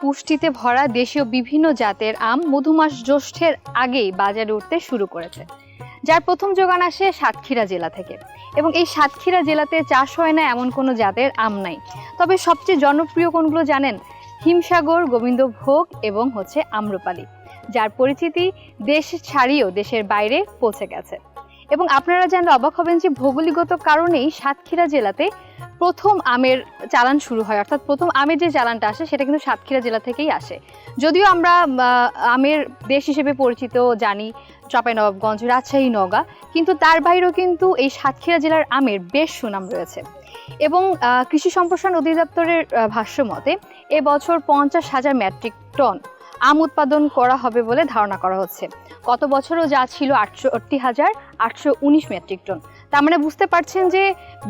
পুষ্টিতে ভরা দেশীয় বিভিন্ন জাতের আম মধুমাস জ্যৈষ্ঠের আগেই বাজারে উঠতে শুরু করেছে, যার প্রথম যোগান আসে সাতক্ষীরা জেলা থেকে। এবং এই সাতক্ষীরা জেলাতে চাষ হয় না এমন কোনো জাতের আম নাই। তবে সবচেয়ে জনপ্রিয় কোনগুলো জানেন? হিমসাগর, গোবিন্দভোগ এবং হচ্ছে আম্রপালি, যার পরিচিতি দেশ ছাড়িয়েও দেশের বাইরে পৌঁছে গেছে। এবং আপনারা জানলে অবাক হবেন যে ভৌগোলিকগত কারণেই সাতক্ষীরা জেলাতে প্রথম আমের চালান শুরু হয়, অর্থাৎ প্রথম আমের যে চালানটা আসে সেটা কিন্তু সাতক্ষীরা জেলা থেকেই আসে। যদিও আমরা আমের দেশ হিসেবে পরিচিত, জানি চাঁপাইনবাবগঞ্জ, রাজশাহী, নওগাঁ, কিন্তু তার বাইরেও কিন্তু এই সাতক্ষীরা জেলার আমের বেশ সুনাম রয়েছে। এবং কৃষি সম্প্রসারণ অধিদপ্তরের ভাষ্য মতে, এবছর পঞ্চাশ হাজার মেট্রিক টন আম উৎপাদন করা হবে বলে ধারণা করা হচ্ছে। গত বছরও যা ছিল আটষট্টি হাজার আটশো উনিশ মেট্রিক টন। তার মানে বুঝতে পারছেন যে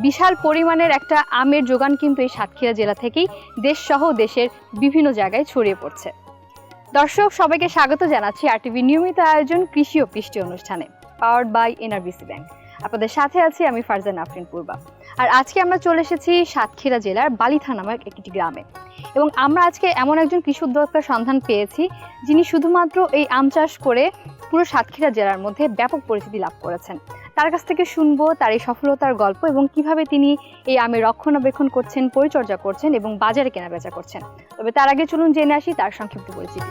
বিশাল পরিমাণের একটা আমের যোগান কিন্তু এই সাতক্ষীরা জেলা থেকেই দেশসহ দেশের বিভিন্ন জায়গায় ছড়িয়ে পড়ছে। দর্শক, সবাইকে স্বাগত জানাচ্ছি আর টিভি নিয়মিত আয়োজন কৃষি ও কৃষ্টি অনুষ্ঠানে পাওয়ার্ড বাই এনআরবিসি ব্যাংক আপনাদের সাথে আছি আমি ফারজান আফরিন পূর্বা। আর আজকে আমরা চলে এসেছি সাতক্ষীরা জেলার বালিথা নামক একটি গ্রামে। এবং আমরা আজকে এমন একজন কৃষি উদ্যোক্তার সন্ধান পেয়েছি, যিনি শুধুমাত্র এই আম চাষ করে পুরো সাতক্ষীরা জেলার মধ্যে ব্যাপক পরিচিতি লাভ করেছেন। তার কাছ থেকে শুনব তার এই সফলতার গল্প এবং কীভাবে তিনি এই আমের রক্ষণাবেক্ষণ করছেন, পরিচর্যা করছেন এবং বাজারে কেনাবেচা করছেন। তবে তার আগে চলুন জেনে আসি তার সংক্ষিপ্ত পরিচিতি।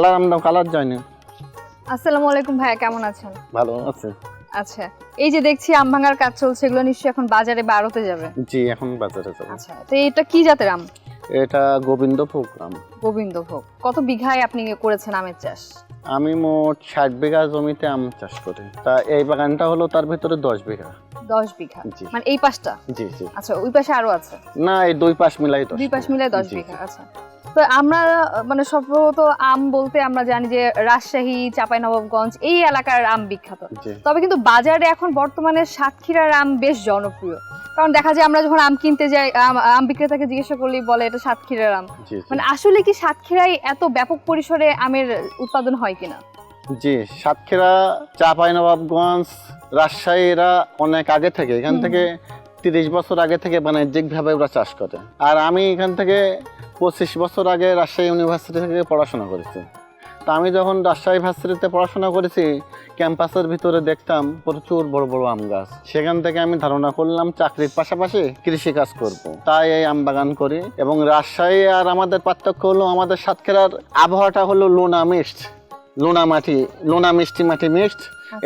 কালার আমরা কালার যায়নি আসসালামু আলাইকুম ভাইয়া কেমন আছেন? ভালো আছে। আচ্ছা এই যে দেখছি আম ভাঙার কাজ চলছে এগুলো নিশ্চয়ই এখন বাজারে বারোতে যাবে। জি এখন বাজারে যাব। আচ্ছা তো এটা কি জাতের আম? এটা গোবিন্দ প্রোগ্রাম গোবিন্দভোগ। কত বিঘায় আপনি করেছেন আমের চাষ? আমি মোট ষাট বিঘা জমিতে আম চাষ করি। তা এই বাগানটা হলো তার ভিতরে দশ বিঘা। দশ বিঘা। মানে এই পাশটা? জি জি। আচ্ছা ওই পাশে আরও আছে? না এই দুই পাশ মিলাই দুই পাশ। মিলায় দশ বিঘা আচ্ছা। তো আমরা মানে সম্ভবত আম বলতে আমরা জানি যে রাজশাহী চাঁপাইনবাবগঞ্জ এই এলাকার আম বিখ্যাত। তবে কিন্তু বাজারে এখন বর্তমানে সাতক্ষীরার আম বেশ জনপ্রিয়। কারণ দেখা যায় আমরা যখন আম কিনতে যাই আম- বিক্রেতাকে জিজ্ঞাসা করলেই বলে এটা সাতক্ষীরার আম। মানে আসলে কি সাতক্ষীরায় এত ব্যাপক পরিসরে আমের উৎপাদন হয় কিনা? জি সাতক্ষীরা চাঁপাইনবাবগঞ্জ রাজশাহী এরা অনেক আগে থেকে এখান থেকে তিরিশ বছর আগে থেকে বাণিজ্যিকভাবে ওরা চাষ করে। আর আমি এখান থেকে পঁচিশ বছর আগে রাজশাহী ইউনিভার্সিটি থেকে পড়াশোনা করেছি। তা আমি যখন রাজশাহী ইউনিভার্সিটিতে পড়াশোনা করেছি ক্যাম্পাসের ভিতরে দেখতাম প্রচুর বড় বড় আম গাছ। সেখান থেকে আমি ধারণা করলাম চাকরির পাশাপাশি কৃষি কাজ করব। তাই এই আম বাগান করি এবং রাজশাহী আর আমাদের পার্থক্য হলো আমাদের সাতক্ষীরার আবহাওয়াটা হলো লোনা মিক্সড লোনা মাটি লোনা মিষ্টি মাটি মিক্সড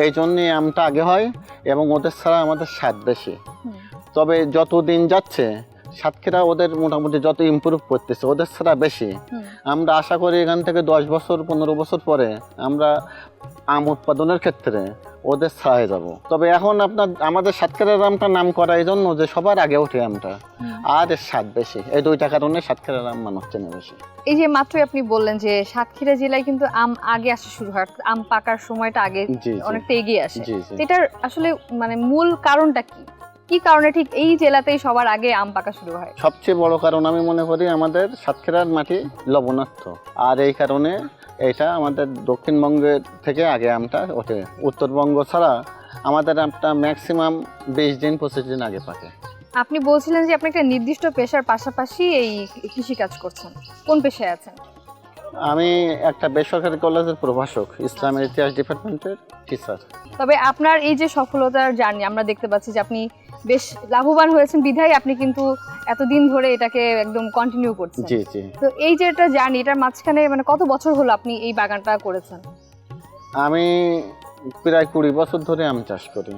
এই জন্যে আমটা আগে হয় এবং ওদের ছাড়া আমাদের স্বাদ বেশি। তবে যত দিন যাচ্ছে সাতক্ষীরা ওদের মোটামুটি যত ইমপ্রুভ করতেছে ওদের ছাড়া বেশি। আমরা আশা করি এখান থেকে দশ বছর পনেরো বছর পরে আমরা আম উৎপাদনের ক্ষেত্রে ওদের ছাড়াই যাব। তবে এখন আপনার আমাদের সাতক্ষীরার আমটা নাম করা এই জন্য যে সবার আগে ওঠে আমটা। আর এর স্বাদ বেশি। এই দুইটা কারণে সাতক্ষীরার আম মানুষ চেনে বেশি। এই যে মাত্রই আপনি বললেন যে সাতক্ষীরা জেলায় কিন্তু আম আগে আসা শুরু হয় আম পাকার সময়টা আগে অনেকটা এগিয়ে আসে। এটার আসলে মানে মূল কারণটা কি? কি কারণে ঠিক এই জেলাতেই সবার আগে আম পাকা শুরু হয়? সবচেয়ে বড় কারণ আমি মনে করি আমাদের সাতক্ষীরার মাটি লবণাক্ত। আর এই কারণে এটা আমাদের দক্ষিণবঙ্গের থেকে আগে আমটা ওঠে। উত্তরবঙ্গ ছাড়া আমাদের আমটা ম্যাক্সিমাম বিশ দিন পঁচিশ দিন আগে পাকে। আপনি বলছিলেন যে আপনি একটা নির্দিষ্ট পেশার পাশাপাশি এই কৃষি কাজ করছেন। কোন পেশায় আছেন? আমি একটা বেসরকারি কলেজের প্রভাষক ইসলামের ইতিহাস ডিপার্টমেন্টের টিচার তবে আপনার এই যে সফলতার জার্নি আমরা দেখতে পাচ্ছি যে আপনি বেশ লাভবান হয়েছেন বিধায় আপনি কিন্তু এতদিন ধরে এটাকে একদম কন্টিনিউ করছেন। জি জি। তো এই যে এটা জার্নি এটার মাঝখানে মানে কত বছর হলো আপনি এই বাগানটা করেছেন? আমি প্রায় কুড়ি বছর ধরে আম চাষ করি।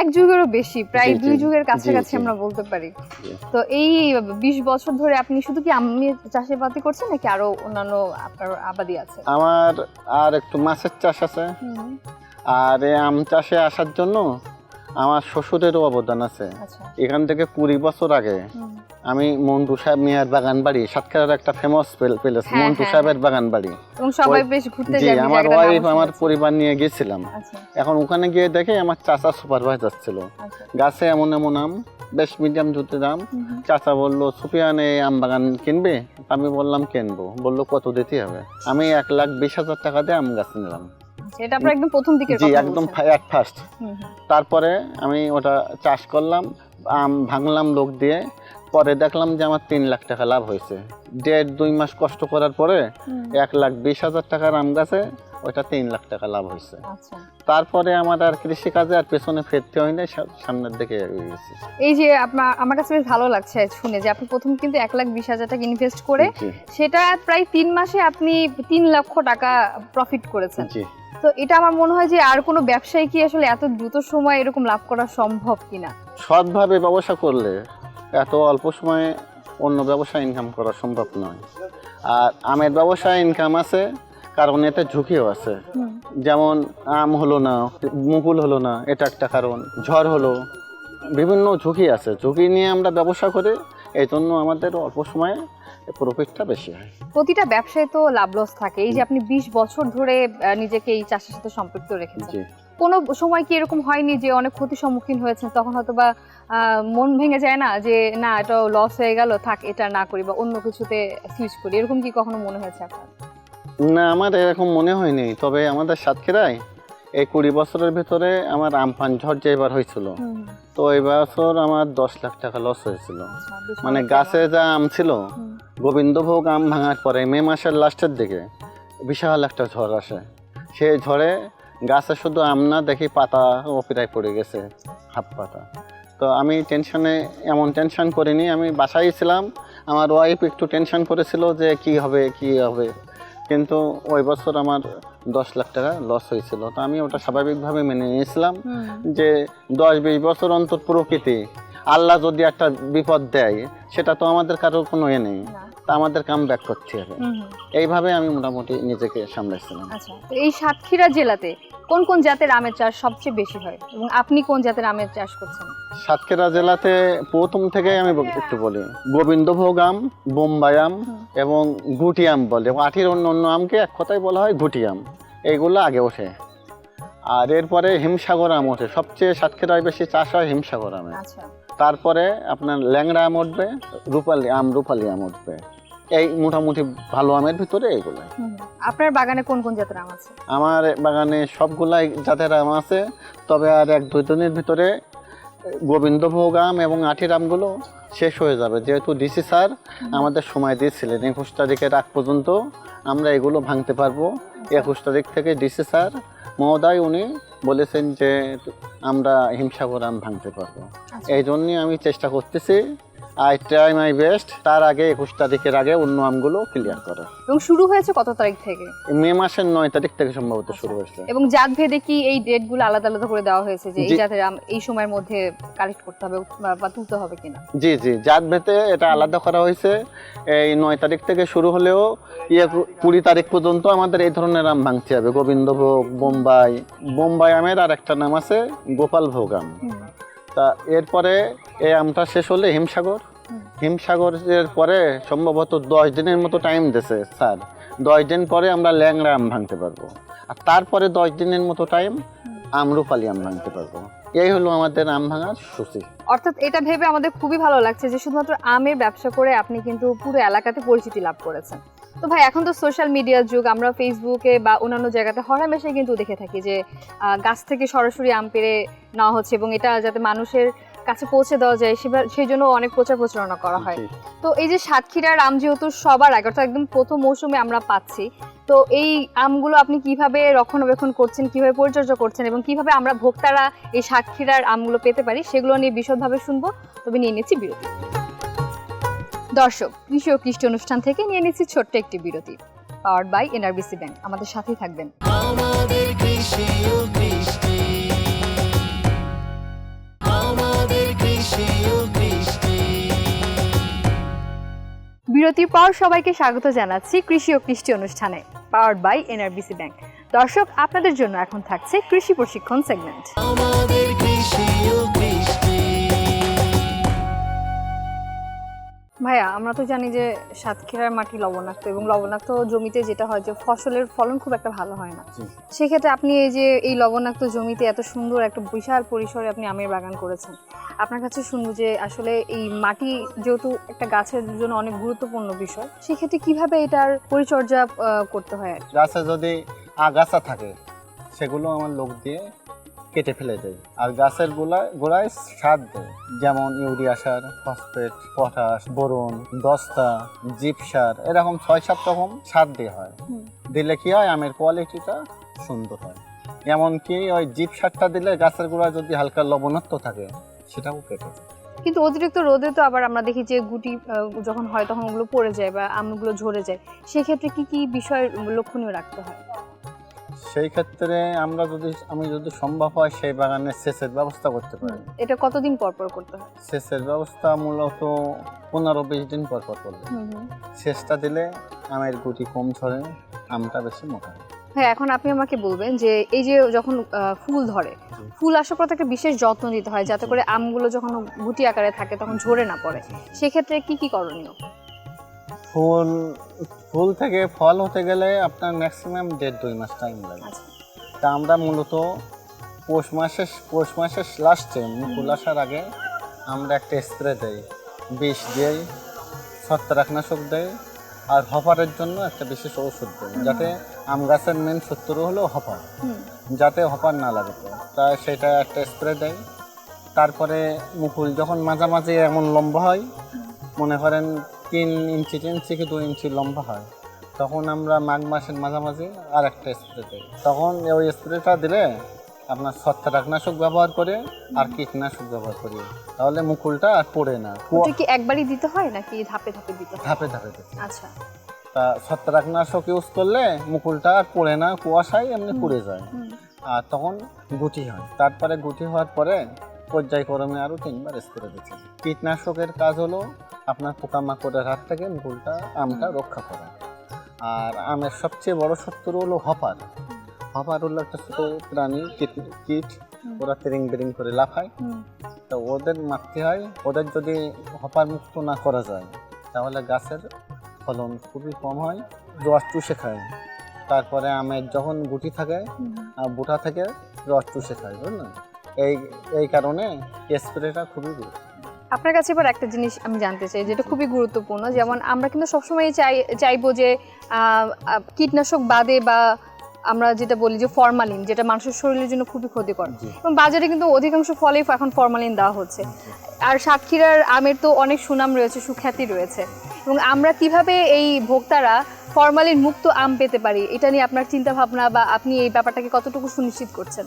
এক যুগেরও বেশি প্রায় দুই যুগের কাছাকাছি আমরা বলতে পারি। তো এই বিশ বছর ধরে আপনি শুধু কি আমি চাষাবাদি করছেন নাকি আরও অন্যান্য আপনার আবাদি আছে? আমার আর একটু মাছের চাষ আছে। আর এই আম চাষে আসার জন্য আমার শ্বশুরেরও অবদান আছে। আচ্ছা। এখান থেকে কুড়ি বছর আগে আমি মন্টু সাহেব মিয়ার বাগান বাড়ি সাতক্ষীরার একটা ফেমাস প্লেস হ্যাঁ, মন্টু হ্যাঁ, সাহেবের বাগান বাড়ি। সবাই বেশ ঘুরতে জি যায় আমার ওয়াইফ আমার পরিবার নিয়ে গেছিলাম। আচ্ছা। এখন ওখানে গিয়ে দেখে আমার চাচা সুপারভাইজার ছিল। আচ্ছা। গাছে এমন এমন আম বেশ মিডিয়াম জুতে দাম। চাচা বলল সুপিয়ান এই আম বাগান কিনবে? আমি বললাম কিনবো? বলল কত দিতে হবে? আমি এক লাখ বিশ হাজার টাকা দিয়ে আম গাছ নিলাম। আচ্ছা, এটা আপনার একদম প্রথম দিকের জি একদম। At first. তারপরে আমি ওটা চাষ করলাম আম ভাঙলাম লোক দিয়ে পরে দেখলাম যে আমার তিন লাখ টাকা লাভ হয়েছে। দেড় দুই মাস কষ্ট করার পরে এক লাখ বিশ হাজার টাকার আম গাছে ওটা তিন লাখ টাকা লাভ হয়েছে। আচ্ছা। তারপরে আমার আর কৃষিকাজে আর পেছনে ফিরতে হয় সা- সামনের দিকে এগিয়ে গেছি। এই যে আপনার আমার কাছে বেশ ভালো লাগছে শুনে যে আপনি প্রথম কিন্তু এক লাখ বিশ হাজার টাকা ইনভেস্ট করে সেটা প্রায় তিন মাসে আপনি তিন লক্ষ টাকা প্রফিট করেছেন। তো এটা আমার মনে হয় যে আর কোনো ব্যবসায়ী কি আসলে এত দ্রুত সময় এরকম লাভ করা সম্ভব কিনা? সৎভাবে ব্যবসা করলে এত অল্প সময়ে অন্য ব্যবসা ইনকাম করা সম্ভব নয়। আর আমের ব্যবসায় ইনকাম আছে কারণ এতে ঝুঁকিও আছে। যেমন আম হলো না মুকুল হলো না এটা একটা কারণ। ঝড় হলো বিভিন্ন ঝুঁকি আছে। ঝুঁকি নিয়ে আমরা ব্যবসা করি এই জন্য আমাদের অল্প সময়ে প্রফিটটা বেশি হয়। প্রতিটা ব্যবসায় তো লাভ লস থাকে। এই যে আপনি বিশ বছর ধরে নিজেকে এই চাষের সাথে সম্পৃক্ত রেখেছেন। কোনো সময় কি এরকম হয়নি যে অনেক ক্ষতির সম্মুখীন হয়েছেন? তখন হয়তো বা মন ভেঙে যায় না যে না এটা লস হয়ে গেল থাক এটা না করি বা অন্য কিছুতে সুইচ করি। এরকম কি কখনো মনে হয়েছে আপনার? না আমার এরকম মনে হয়নি। তবে আমাদের সাতক্ষীরায় এই কুড়ি বছরের ভিতরে আমার আমফান ঝড় যে এবার হয়েছিল তো এই বছর আমার দশ লাখ টাকা লস হয়েছিল। আচ্ছা, মানে গাছে যা আম ছিল গোবিন্দভোগ আম ভাঙার পরে মে মাসের লাস্টের দিকে বিশাল একটা ঝড় আসে। সেই ঝড়ে গাছে শুধু আম না দেখি পাতা ওপিরায় পড়ে গেছে হাফ পাতা। তো আমি টেনশনে এমন টেনশন করিনি আমি বাসায় ছিলাম আমার ওয়াইফ একটু টেনশন করেছিল যে কি হবে কি হবে। কিন্তু ওই বছর আমার দশ লাখ টাকা লস হয়েছিল। তো আমি ওটা স্বাভাবিকভাবে মেনে নিয়েছিলাম যে দশ বিশ বছর অন্তর প্রকৃতি আল্লাহ যদি একটা বিপদ দেয় সেটা তো আমাদের কারোর কোনো এ নেই। তা আমাদের কাম ব্যাক করতে হবে। এইভাবে আমি মোটামুটি নিজেকে সামলাইছিলাম। আচ্ছা এই সাতক্ষীরা জেলাতে কোন কোন জাতের আমের চাষ সবচেয়ে বেশি হয় এবং আপনি কোন জাতের আমের চাষ করছেন? সাতক্ষীরা জেলাতে প্রথম থেকে আমি একটু বলি। গোবিন্দভোগ আম বোম্বাই আম এবং এবং গুটি আম বলে। আঠির অন্য অন্য আমকে এক কথায় বলা হয় গুটি আম। এইগুলো আগে ওঠে। আর এরপরে হিমসাগর আম ওঠে। সবচেয়ে সাতক্ষীরায় বেশি চাষ হয় হিমসাগর আমে। আচ্ছা। তারপরে আপনার ল্যাংড়া আম উঠবে রূপালি আম রূপালি আম উঠবে। এই মোটামুটি ভালো আমের ভিতরে হুম। আপনার বাগানে কোন কোন জাতের আম আছে? আমার বাগানে সবগুলাই জাতের আম আছে তবে আর এক দুই দিনের ভিতরে গোবিন্দভোগ আম এবং আঠির আমগুলো শেষ হয়ে যাবে। যেহেতু ডিসি স্যার আমাদের সময় দিয়েছিলেন একুশ তারিখের আগ পর্যন্ত আমরা এগুলো ভাঙতে পারব। একুশ তারিখ থেকে ডিসি স্যার মহোদয় উনি বলেছেন যে আমরা হিমসাগর আম ভাঙতে পারব। আচ্ছা। এই জন্যই আমি চেষ্টা করতেছি আই ট্রাই মাই বেস্ট তার আগে একুশ তারিখের আগে অন্য আমগুলো ক্লিয়ার করা। এবং শুরু হয়েছে কত তারিখ থেকে? মে মাসের নয় তারিখ থেকে সম্ভবত শুরু হয়েছে। এবং জাত ভেদে কি এই ডেটগুলো আলাদা আলাদা করে দেওয়া হয়েছে যে এই জি। জাতের আম এই সময়ের মধ্যে কালেক্ট করতে হবে বা- তুলতে হবে কিনা? জি জি। জাত ভেতে এটা আলাদা করা হয়েছে। এই নয় তারিখ থেকে শুরু হলেও ইয়ে কুড়ি তারিখ পর্যন্ত আমাদের এই ধরনের আম ভাঙতে হবে। গোবিন্দভোগ বোম্বাই। বোম্বাই আমের আর একটা নাম আছে গোপাল ভোগ আম তা এরপরে এই আমটা শেষ হলে হিমসাগর। হুম। হিমসাগরের পরে সম্ভবত দশ দিনের মতো টাইম দিয়েছে স্যার। দশ দিন পরে আমরা ল্যাংড়া আম ভাঙতে পারব। আর তারপরে দশ দিনের মতো টাইম আমরুপালি আম ভাঙতে পারব। এই হলো আমাদের আম ভাঙার সূচি। অর্থাৎ এটা ভেবে আমাদের খুবই ভালো লাগছে যে শুধুমাত্র আমের ব্যবসা করে আপনি কিন্তু পুরো এলাকাতে পরিচিতি লাভ করেছেন। তো ভাই, এখন তো সোশ্যাল মিডিয়ার যুগ, আমরা ফেসবুকে বা অন্যান্য জায়গাতে হরহামেশাই কিন্তু দেখে থাকি যে গাছ থেকে সরাসরি আম পেড়ে নেওয়া হচ্ছে এবং এটা যাতে মানুষের কাছে পৌঁছে দেওয়া যায় সেই জন্য অনেক প্রচার প্রচারণা করা হয়। তো এই যে সাতক্ষীরার আম যেহেতু সবার আগে অর্থাৎ একদম প্রথম মৌসুমে আমরা পাচ্ছি। তো এই আমগুলো আপনি কীভাবে রক্ষণাবেক্ষণ করছেন কীভাবে পরিচর্যা করছেন এবং কীভাবে আমরা ভোক্তারা এই সাতক্ষীরার আমগুলো পেতে পারি সেগুলো নিয়ে বিশদভাবে শুনব। তবে নিয়ে নিচ্ছি বিরতি। দর্শক কৃষি ও কৃষ্টি অনুষ্ঠান থেকে নিয়ে নিচ্ছি ছোট্ট একটি বিরতি। পাওয়ার্ড বাই এনআরবিসি ব্যাংক আমাদের সাথেই থাকবেন। আমাদের কৃষি বিরতির পর সবাইকে স্বাগত জানাচ্ছি কৃষি ও কৃষ্টি অনুষ্ঠানে পাওয়ার্ড বাই এনআরবিসি ব্যাংক দর্শক, আপনাদের জন্য এখন থাকছে কৃষি প্রশিক্ষণ সেগমেন্ট ভাইয়া আমরা তো জানি যে সাতক্ষীরার মাটি লবণাক্ত এবং লবণাক্ত জমিতে যেটা হয় যে ফসলের ফলন খুব একটা ভালো হয় না সেক্ষেত্রে আপনি এই যে এই লবণাক্ত জমিতে এত সুন্দর একটা বিশাল পরিসরে আপনি আমের বাগান করেছেন আপনার কাছে শুনব যে আসলে এই মাটি যেহেতু একটা গাছের জন্য অনেক গুরুত্বপূর্ণ বিষয় সেক্ষেত্রে কীভাবে এটার পরিচর্যা করতে হয়? গাছে যদি আগাছা থাকে সেগুলো আমার লোক দিয়ে কেটে ফেলে দেয়। আর গাছের গোড়ায় গোড়ায় সার দেয়। যেমন ইউরিয়া সার ফসফেট পটাশ বোরন দস্তা জিপ সার এরকম ছয় সাত রকম সার দেওয়া হয়। দিলে কি হয়? আমের কোয়ালিটিটা সুন্দর হয়। এমনকি ওই জিপ সারটা দিলে গাছের গোড়ায় যদি হালকা লবণাক্ত থাকে সেটাও কেটে দেয়। কিন্তু অতিরিক্ত রোদে তো আবার আমরা দেখি যে গুটি যখন হয় তখন ওগুলো পড়ে যায় বা আমগুলো ঝরে যায় সেক্ষেত্রে কি কি বিষয় লক্ষণীয় রাখতে হয়? সেই ক্ষেত্রে আমরা যদি আমি যদি সম্ভব হয় সেই বাগানে সেচের ব্যবস্থা করতে পারি। এটা কতদিন পর পর করতে হয়? সেচের ব্যবস্থা মূলত পনেরো বিশ দিন পর পর করবে সেচটা দিলে আমের গুটি কম ঝরে আমটা বেশি মোটা হয়। এখন আপনি আমাকে বলবেন যে এই যে যখন ফুল ধরে ফুল আসার পর একটা বিশেষ যত্ন দিতে হয় যাতে করে আমগুলো যখন গুটি আকারে থাকে তখন ঝরে না পড়ে। সেক্ষেত্রে কি কি করণীয়? ফুল ফুল থেকে ফল হতে গেলে আপনার ম্যাক্সিমাম দেড় দুই মাস টাইম লাগে। আচ্ছা। তা আমরা মূলত পৌষ মাসের পৌষ মাসের লাস্টে ফুল আসার আগে আমরা একটা স্প্রে দেই বিষ দিই ছত্রাকনাশক দেই আর হপারের জন্য একটা বিশেষ ওষুধ দেই যাতে আম গাছের মেন শত্রু হলো হপার। যাতে হপার না লাগে। তাই সেটা একটা স্প্রে দেয় তারপরে মুকুল যখন মাঝামাঝি এমন লম্বা হয় মনে করেন তিন ইঞ্চি তিন ইঞ্চি কি দুই ইঞ্চি লম্বা হয়। তখন আমরা মাঘ মাসের মাঝামাঝি আর একটা স্প্রে দিই। তখন ওই স্প্রেটা দিলে আপনার ছত্রাকনাশক ব্যবহার করে আর কীটনাশক ব্যবহার করি। তাহলে মুকুলটা আর পড়ে না। ওটা কি একবারই দিতে হয় নাকি ধাপে ধাপে দিতে হয়? ধাপে ধাপে দিতে আচ্ছা। তা ছত্রাকনাশক ইউজ করলে মুকুলটা আর পড়ে না কুয়াশায় এমনি পুড়ে যায়। আর তখন গুটি হয়। তারপরে গুটি হওয়ার পরে পর্যায়ক্রমে আরও তিনবার স্প্রে দিচ্ছে। কীটনাশকের কাজ হলো আপনার পোকামাকড়ের হাত থেকে মুকুলটা আমটা রক্ষা করে আর আমের সবচেয়ে বড় শত্রু হলো হপার। হপার হলো একটা ছোটো প্রাণী কীট কীট। ওরা তেরিং বেরিং করে লাফায়। তো ওদের মারতে হয়। ওদের যদি হপার মুক্ত না করা যায় তাহলে গাছের ফলন খুবই কম হয় রস চুষে খায়। তারপরে আমের যখন গুটি থাকে আর বুটা থেকে রস চুষে খায় বুঝলেন? এই এই কারণে স্প্রেটা খুবই গুরুত্ব আপনার কাছে এবার একটা জিনিস আমি জানতে চাই যেটা খুবই গুরুত্বপূর্ণ যেমন আমরা কিন্তু সবসময় চাই চাইব যে কীটনাশক বাদে বা আমরা যেটা বলি যে ফরমালিন যেটা মানুষের শরীরের জন্য খুবই ক্ষতিকর। এবং বাজারে কিন্তু অধিকাংশ ফলেই এখন ফরমালিন দেওয়া হচ্ছে। আর সাতক্ষীরার আমের তো অনেক সুনাম রয়েছে সুখ্যাতি রয়েছে। এবং আমরা কীভাবে এই ভোক্তারা ফরমালিন মুক্ত আম পেতে পারি এটা নিয়ে আপনার চিন্তা ভাবনা বা আপনি এই ব্যাপারটাকে কতটুকু সুনিশ্চিত করছেন।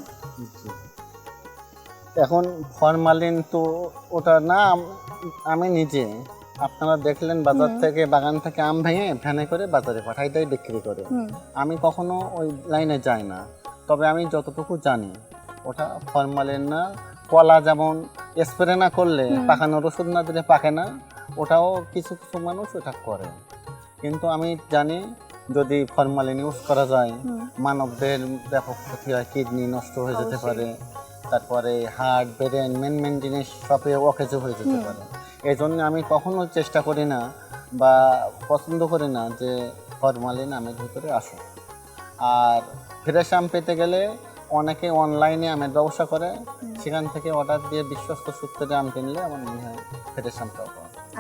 এখন ফরমালিন তো ওটা না আম- নিজে। আপনারা দেখলেন বাজার থেকে বাগান থেকে আম ভেঙে ভ্যানে করে বাজারে পাঠাই দেয় বিক্রি করে। আমি কখনো ওই লাইনে যাই না। তবে আমি যতটুকু জানি ওটা ফরমালিন না কলা যেমন স্প্রে না করলে। পাকানোর ওষুধ না দিলে পাকে না ওটাও কিছু কিছু মানুষ ওটা করে। কিন্তু আমি জানি যদি ফরমালিন ইউজ করা যায় মানবদের ব্যাপক ক্ষতি হয় কিডনি নষ্ট হয়ে যেতে পারে। তারপরে হার্ট ব্রেন মেন মেন জিনিস সবে অকেজো হয়ে যেতে পারে। এই জন্য আমি কখনো চেষ্টা করি না বা পছন্দ করি না যে ফরমালিন আমের ভিতরে আসুক। আর ফ্রেশ আম পেতে গেলে অনেকে অনলাইনে আমের ব্যবসা করে সেখান থেকে অর্ডার দিয়ে বিশ্বস্ত সূত্রে আম কিনলে আমার মনে হয় ফ্রেশ আম পাওয়া।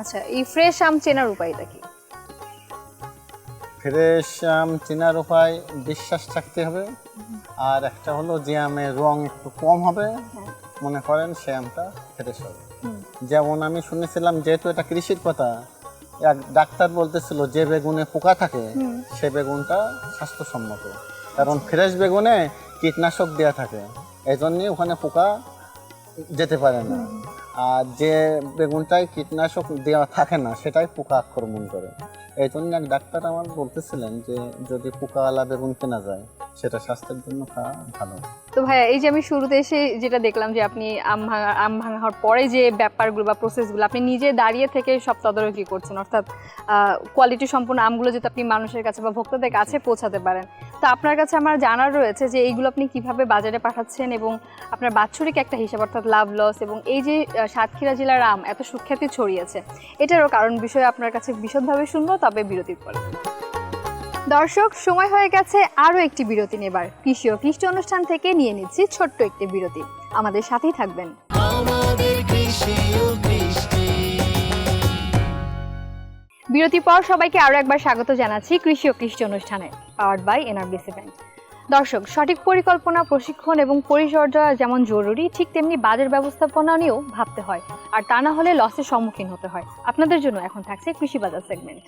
আচ্ছা এই ফ্রেশ আম চেনার উপায়টা কি? ফ্রেশ আম চেনার উপায় বিশ্বাস থাকতে হবে। আর একটা হলো যে আমের রং একটু কম হবে। মনে করেন সে আমটা ফ্রেশ হবে। যেমন আমি শুনেছিলাম যেহেতু এটা কৃষির কথা এক ডাক্তার বলতেছিল যে বেগুনে পোকা থাকে সে বেগুনটা স্বাস্থ্যসম্মত। কারণ ফ্রেশ বেগুনে কীটনাশক দেওয়া থাকে এই জন্যই ওখানে পোকা যেতে পারে না। আর যে বেগুনটায় কীটনাশক দেওয়া থাকে না সেটাই পোকা আক্রমণ করে। এই জন্য এক ডাক্তার আমার বলতেছিলেন যে যদি পোকাওয়ালা বেগুন কেনা যায়, সেটা স্বাস্থ্যের জন্য খাওয়া ভালো। তো ভাইয়া, এই যে আমি শুরুতে এসে যেটা দেখলাম যে আপনি আম ভাঙা হওয়ার পরে যে ব্যাপারগুলো বা প্রসেসগুলো আপনি নিজে দাঁড়িয়ে থেকে সব তদারকি করছেন, অর্থাৎ কোয়ালিটি সম্পূর্ণ আমগুলো যাতে আপনি মানুষের কাছে বা ভোক্তাদের কাছে পৌঁছাতে পারেন। তো আপনার কাছে আমার জানার রয়েছে যে এইগুলো আপনি কীভাবে বাজারে পাঠাচ্ছেন এবং আপনার বাৎসরিক একটা হিসাব, অর্থাৎ লাভ লস এবং এই যে সাতক্ষীরা জেলার আম এত সুখ্যাতি ছড়িয়েছে, এটারও কারণ বিষয়ে আপনার কাছে বিশদভাবে শুনব। তবে বিরতির পরে। দর্শক সময় হয়ে গেছে আরও একটি বিরতি নেবার। কৃষি ও কৃষ্টি অনুষ্ঠান থেকে নিয়ে নিচ্ছি ছোট্ট একটি বিরতি। আমাদের সাথেই থাকবেন। বিরতি পর সবাইকে আরও একবার স্বাগত জানাচ্ছি কৃষি ও কৃষ্টি অনুষ্ঠানে পাওয়ার বাই এনআরবিসি ব্যাংক দর্শক, সঠিক পরিকল্পনা, প্রশিক্ষণ এবং পরিচর্যা যেমন জরুরি, ঠিক তেমনি বাজার ব্যবস্থাপনা নিয়েও ভাবতে হয়। আর তা না হলে লসের সম্মুখীন হতে হয়। আপনাদের জন্য এখন থাকছে কৃষি বাজার সেগমেন্ট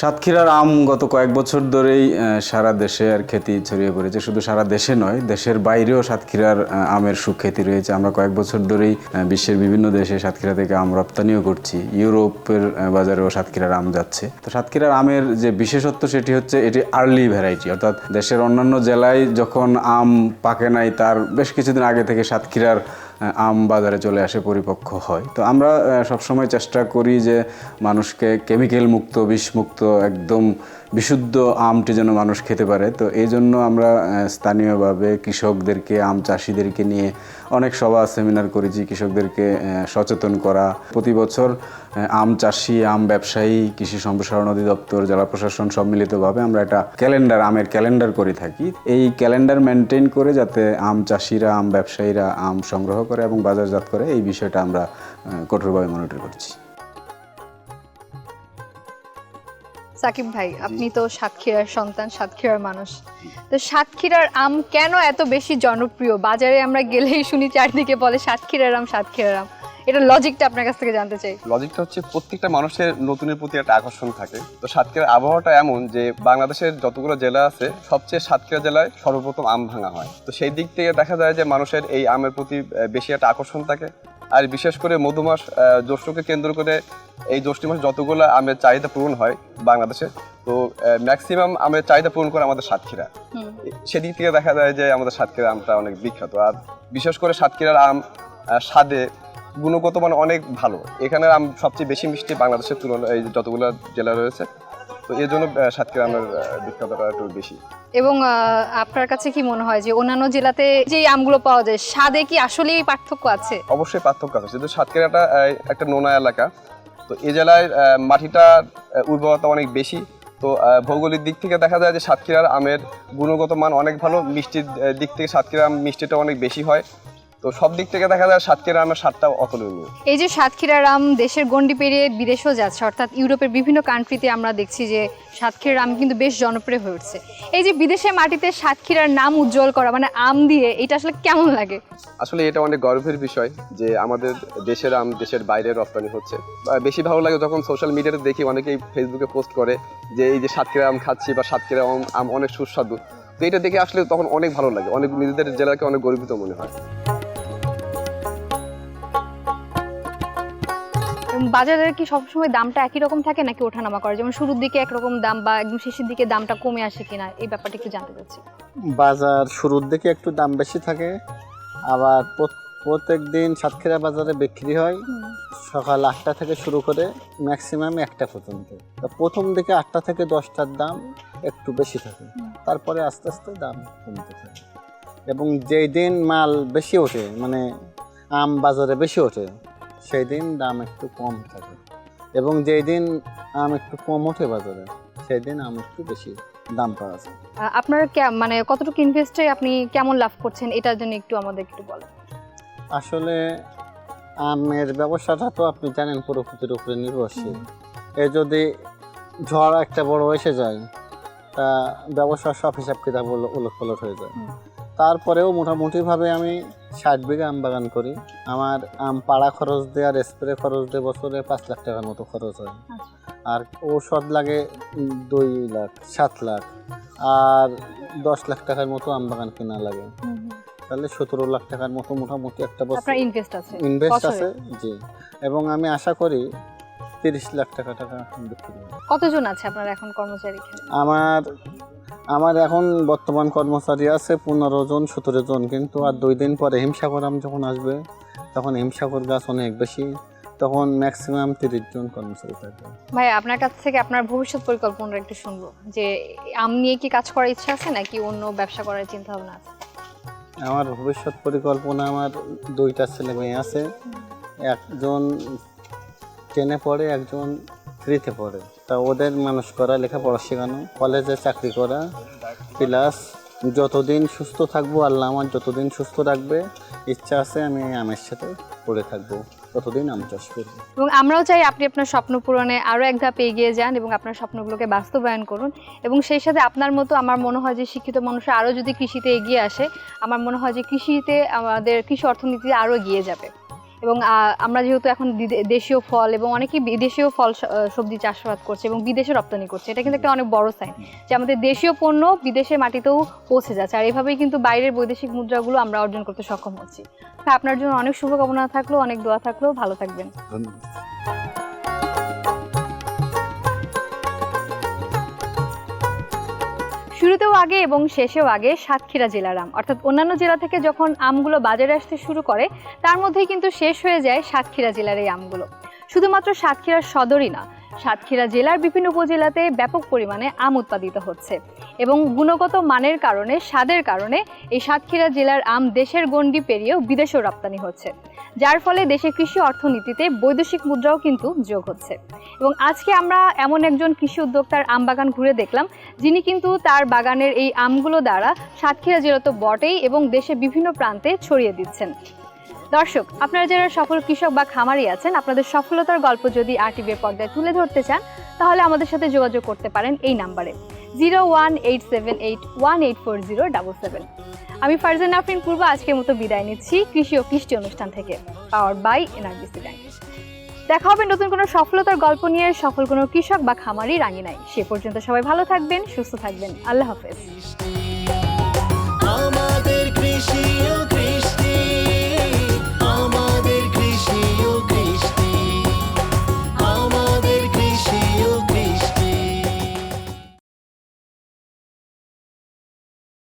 সাতক্ষীরার আম গত কয়েক বছর ধরেই সারা দেশে আর খ্যাতি ছড়িয়ে পড়েছে। শুধু সারা দেশে নয়, দেশের বাইরেও সাতক্ষীরার আমের সুখ্যাতি রয়েছে। আমরা কয়েক বছর ধরেই বিশ্বের বিভিন্ন দেশে সাতক্ষীরা থেকে আম রপ্তানিও করছি। ইউরোপের বাজারেও সাতক্ষীরার আম যাচ্ছে। তো সাতক্ষীরার আমের যে বিশেষত্ব, সেটি হচ্ছে এটি আর্লি ভ্যারাইটি অর্থাৎ দেশের অন্যান্য জেলায় যখন আম পাকে নাই, তার বেশ কিছুদিন আগে থেকে সাতক্ষীরার আম বাজারে চলে আসে পরিপক্ক হয়। তো আমরা সবসময় চেষ্টা করি যে মানুষকে কেমিক্যাল মুক্ত, বিষমুক্ত, একদম বিশুদ্ধ আমটি যেন মানুষ খেতে পারে। তো এই জন্য আমরা স্থানীয়ভাবে কৃষকদেরকে, আম চাষিদেরকে নিয়ে অনেক সভা, সেমিনার করেছি কৃষকদেরকে সচেতন করা। প্রতি বছর আম চাষি, আম ব্যবসায়ী, কৃষি সম্প্রসারণ অধিদপ্তর, জেলা প্রশাসন সম্মিলিতভাবে আমরা একটা ক্যালেন্ডার, আমের ক্যালেন্ডার করে থাকি। এই ক্যালেন্ডার মেনটেন করে যাতে আম চাষিরা, আম ব্যবসায়ীরা আম সংগ্রহ করে এবং বাজারজাত করে, এই বিষয়টা আমরা কঠোরভাবে মনিটর করছি। সাকিব ভাই, আপনি তো সাতক্ষীরার সন্তান, সাতক্ষীরার মানুষ। তো সাতক্ষীরার আম কেন এত বেশি জনপ্রিয়? বাজারে আমরা গেলেই শুনি চারদিকে বলে সাতক্ষীরার আম সাতক্ষীরার আম। এটা লজিকটা আপনার কাছ থেকে জানতে চাই। লজিকটা হচ্ছে প্রত্যেকটা মানুষের নতুনের প্রতি একটা আকর্ষণ থাকে। তো সাতক্ষীরার আবহাওয়াটা এমন যে বাংলাদেশের যতগুলো জেলা আছে, সবচেয়ে সাতক্ষীরা জেলায় সর্বপ্রথম আম ভাঙা হয়। তো সেই দিক থেকে দেখা যায় যে মানুষের এই আমের প্রতি বেশি একটা আকর্ষণ থাকে। আর বিশেষ করে মধুমাস জ্যৈষ্ঠকে কেন্দ্র করে এই জ্যৈষ্ঠ মাসে যতগুলো আমের চাহিদা পূরণ হয় বাংলাদেশে তো ম্যাক্সিমাম আমের চাহিদা পূরণ করে আমাদের সাতক্ষীরা। সেদিক থেকে দেখা যায় যে আমাদের সাতক্ষীরা আমটা অনেক বিখ্যাত। আর বিশেষ করে সাতক্ষীরার আম স্বাদে গুণগত মান অনেক ভালো। এখানের আম সবচেয়ে বেশি মিষ্টি বাংলাদেশের তুলনায় এই যতগুলো জেলা রয়েছে তো এর জন্য সাতক্ষীরা আমের বিখ্যাতটা একটু বেশি। এবং আপনার কাছে কি মনে হয় যে অন্যান্য জেলাতে যে আমগুলো পাওয়া যায় স্বাদে কি আসলেই পার্থক্য আছে? অবশ্যই পার্থক্য আছে। যেহেতু সাতক্ষীরাটা একটা নোনা এলাকা তো এই জেলায় মাটিটা উর্বরতা অনেক বেশি। তো ভৌগোলিক দিক থেকে দেখা যায় যে সাতক্ষীরার আমের গুণগত মান অনেক ভালো। মিষ্টির দিক থেকে সাতক্ষীরা আম মিষ্টিটা অনেক বেশি হয়। তো সব দিক থেকে দেখা যায় সাতক্ষীরা আমের স্বাদটা অতুলনীয়। এই যে সাতক্ষীরার আম দেশের গণ্ডি পেরিয়ে বিদেশেও যাচ্ছে অর্থাৎ ইউরোপের বিভিন্ন কান্ট্রিতে আমরা দেখছি যে সাতক্ষীরার আম কিন্তু বেশ জনপ্রিয় হয়ে উঠছে। এই যে বিদেশের মাটিতে সাতক্ষীরার নাম উজ্জ্বল করা মানে আম দিয়ে এটা আসলে কেমন লাগে? আসলে এটা অনেক গর্বের বিষয় যে আমাদের দেশের আম দেশের বাইরে রপ্তানি হচ্ছে। বেশি ভালো লাগে যখন সোশ্যাল মিডিয়াতে দেখি অনেকেই ফেসবুকে পোস্ট করে যে এই যে সাতক্ষীরা আম খাচ্ছি বা সাতক্ষীরা আম আম অনেক সুস্বাদু। তো এটা দেখে আসলে তখন অনেক ভালো লাগে অনেক নিজেদের জেলাকে অনেক গর্বিত মনে হয়। বাজারে কি সবসময় দামটা একই রকম থাকে নাকি ওঠানামা করে? যেমন শুরুর দিকে একরকম দাম বা একদম শেষের দিকে দামটা কমে আসে কিনা? এই ব্যাপারটা একটু জানতে চাচ্ছি। বাজার শুরুর দিকে একটু দাম বেশি থাকে আবার প্রত্যেক দিন সাতক্ষীরা বাজারে বিক্রি হয়। সকাল আটটা থেকে শুরু করে ম্যাক্সিমাম একটা পর্যন্ত। তো প্রথম দিকে আটটা থেকে দশটার দাম একটু বেশি থাকে। তারপরে আস্তে আস্তে দাম কমতে থাকে। এবং যেই দিন মাল বেশি ওঠে মানে আম বাজারে বেশি ওঠে সেই দিন দাম একটু কম থাকে। এবং যেই দিন আম একটু কম ওঠে বাজারে সেই দিন আম একটু বেশি দাম পাওয়া যায়। আপনার মানে কতটুকু ইনভেস্টে আপনি কেমন লাভ করছেন এটার জন্য একটু আমাদের একটু বলেন। আসলে আমের ব্যবসাটা তো আপনি জানেন প্রকৃতির উপরে নির্ভরশীল। এ যদি ঝড় একটা বড় এসে যায় তা ব্যবসার সব হিসাব কিতাব উলট পালট হয়ে যায়। তারপরেও মোটামুটিভাবে আমি ষাট বিঘা আম বাগান করি। আমার আম পাড়া খরচ দিয়ে আর স্প্রে খরচ দিয়ে বছরে পাঁচ লাখ টাকার মতো খরচ হয়। আচ্ছা। আর ঔষধ লাগে দুই লাখ সাত লাখ। আর দশ লাখ টাকার মতো আম বাগান কেনা লাগে। তাহলে সতেরো লাখ টাকার মতো মোটামুটি একটা বছর ইনভেস্ট আছে? ইনভেস্ট আছে জি। এবং আমি আশা করি তিরিশ লাখ টাকা টাকা বিক্রি কতজন আছে আপনার এখন কর্মচারী আমার আমার এখন বর্তমান কর্মচারী আছে পনেরো জন সতেরো জন। কিন্তু আর দুই দিন পরে হিমসাগর আম যখন আসবে তখন হিমসাগর গাছ অনেক বেশি। তখন ম্যাক্সিমাম তিরিশ জন কর্মচারী থাকবে। ভাই আপনার কাছ থেকে আপনার ভবিষ্যৎ পরিকল্পনা একটু শুনব। যে আম নিয়ে কি কাজ করার ইচ্ছা আছে নাকি অন্য ব্যবসা করার চিন্তা ভাবনা আছে? আমার ভবিষ্যৎ পরিকল্পনা আমার দুইটা ছেলে মেয়ে আছে। একজন টেনে পড়ে একজন থ্রিতে পড়ে। তা ওদের মানুষ করা, লেখাপড়া শেখানো কলেজে চাকরি করা প্লাস যতদিন সুস্থ থাকব, আল্লাহ আমার যতদিন সুস্থ রাখবে, ইচ্ছা আছে আমি আমের সাথে পড়ে থাকব, ততদিন আম চাষ করব এবং আমরাও চাই আপনি আপনার স্বপ্ন পূরণে আরও এক ধাপ এগিয়ে যান এবং আপনার স্বপ্নগুলোকে বাস্তবায়ন করুন এবং সেই সাথে আপনার মতো আমার মনে হয় যে শিক্ষিত মানুষ আরও যদি কৃষিতে এগিয়ে আসে, আমার মনে হয় যে কৃষিতে আমাদের কৃষি অর্থনীতিতে আরও এগিয়ে যাবে। এবং আমরা যেহেতু এখন দেশীয় ফল এবং অনেকেই বিদেশীয় ফল সবজি চাষাবাদ করছে এবং বিদেশে রপ্তানি করছে, এটা কিন্তু একটা অনেক বড় সাইন যে আমাদের দেশীয় পণ্য বিদেশের মাটিতেও পৌঁছে যাচ্ছে আর এভাবেই কিন্তু বাইরের বৈদেশিক মুদ্রাগুলো আমরা অর্জন করতে সক্ষম হচ্ছি। আপনার জন্য অনেক শুভকামনা থাকল, অনেক দোয়া থাকল, ভালো থাকবেন। ধন্যবাদ। আগে এবং শেষেও আগে সাতক্ষীরা জেলার আম। অর্থাৎ অন্যান্য জেলা থেকে যখন আমগুলো বাজারে আসতে শুরু করে, তার মধ্যেই কিন্তু শেষ হয়ে যায় সাতক্ষীরা জেলার এই আমগুলো। শুধুমাত্র সাতক্ষীরার সদরই না, সাতক্ষীরা জেলার বিভিন্ন উপজেলাতে ব্যাপক পরিমাণে আম উৎপাদিত হচ্ছে এবং গুণগত মানের কারণে, স্বাদের কারণে এই সাতক্ষীরা জেলার আম দেশের গণ্ডি পেরিয়েও বিদেশেও রপ্তানি হচ্ছে। যার ফলে দেশের কৃষি অর্থনীতিতে বৈদেশিক মুদ্রাও কিন্তু যোগ হচ্ছে। এবং আজকে আমরা এমন একজন কৃষি উদ্যোক্তার আম বাগান ঘুরে দেখলাম, যিনি কিন্তু তার বাগানের এই আমগুলো দ্বারা সাতক্ষীরা জেলা তো বটেই এবং দেশে বিভিন্ন প্রান্তে ছড়িয়ে দিচ্ছেন। দর্শক, আপনারা যারা সফল কৃষক বা খামারি আছেন, আপনাদের সফলতার গল্প যদি আরটিভির পর্দায় তুলে ধরতে চান, তাহলে আমাদের সাথে যোগাযোগ করতে পারেন এই নাম্বারে। Zero one eight seven eight one eight four zero double seven. আমি ফারজান আফরিন পূর্ব, আজকের মতো বিদায় নিচ্ছি কৃষি ও কৃষ্টি অনুষ্ঠান থেকে পাওয়ার বাই এনআরবিসি ব্যাংক দেখা হবে নতুন কোনো সফলতার গল্প নিয়ে, সফল কোনো কৃষক বা খামারি রাঙিনাই সে পর্যন্ত সবাই ভালো থাকবেন, সুস্থ থাকবেন। আল্লাহ হাফেজ।